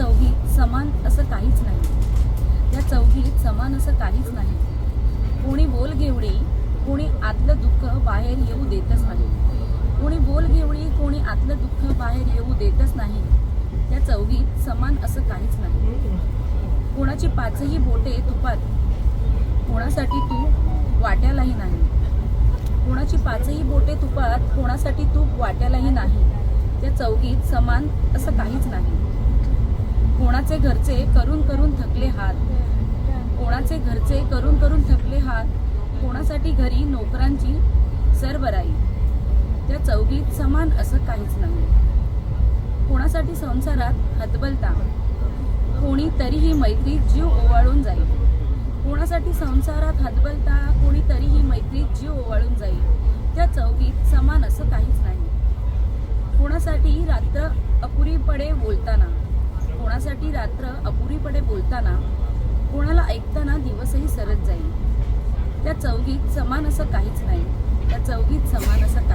चौघी समान असं काहीच नाही. त्या चौघीत समान असं काहीच नाही. कोणी बोल घेवडी कोणी आतलं दुःख बाहेर येऊ देतच नाही. कोणी बोल घेवडी कोणी आतलं दुःख बाहेर येऊ देतच नाही. त्या चौघीत समान असं काहीच नाही. कोणाची पाचही बोटे तुपात कोणासाठी तू वाट्यालाही नाही. कोणाची पाचही बोटे तुपात कोणासाठी तूप वाट्यालाही नाही. त्या चौघीत समान असं काहीच नाही. कोणाचे घरचे करून करून थकले हात? कोणाचे घरचे करून करून थकले हात? कोणासाठी घरी नोकरांची सरबराई? त्या चौघीत समान असं काहीच नाही. कोणासाठी संसारात हतबलता? कोणी तरीही मैत्रीत जीव ओवाळून जाईल. कोणासाठी संसारात हतबलता? कोणी तरीही मैत्रीत जीव ओवाळून जाईल. त्या चौकीत समान असं काहीच नाही. कोणासाठी रात्र अपुरी पडे बोलताना? कोणासाठी रात्र अपुरीपणे बोलताना कोणाला ऐकताना दिवसही सरत जाईल. त्या चौघीत समान असं काहीच नाही. त्या चौघीत समान असं